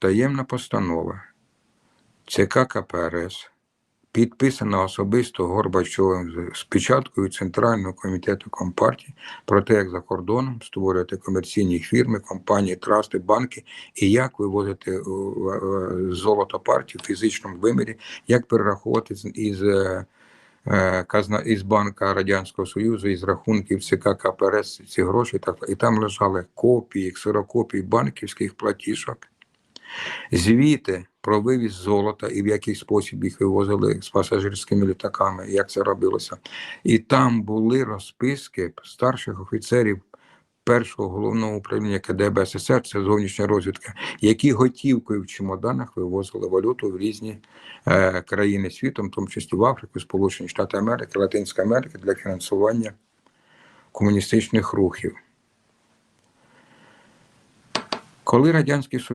таємна постанова ЦК КПРС, підписана особисто Горбачовим з- печаткою Центрального комітету Компартії про те, як за кордоном створювати комерційні фірми, компанії, трасти, банки і як вивозити е, е, золото партії в фізичному вимірі, як перераховувати із е, казна із банка Радянського Союзу, із рахунків ЦК КПРС ці гроші. Так, і там лежали копії, ксерокопії банківських платіжок, звіти про вивіз золота і в який спосіб їх вивозили з пасажирськими літаками, як це робилося. І там були розписки старших офіцерів першого головного управління КДБ СССР, це зовнішня розвідка, які готівкою в чемоданах вивозили валюту в різні е, країни світу, в тому числі в Африку, Сполучені Штати Америки, Латинська Америка для фінансування комуністичних рухів. Коли Радянський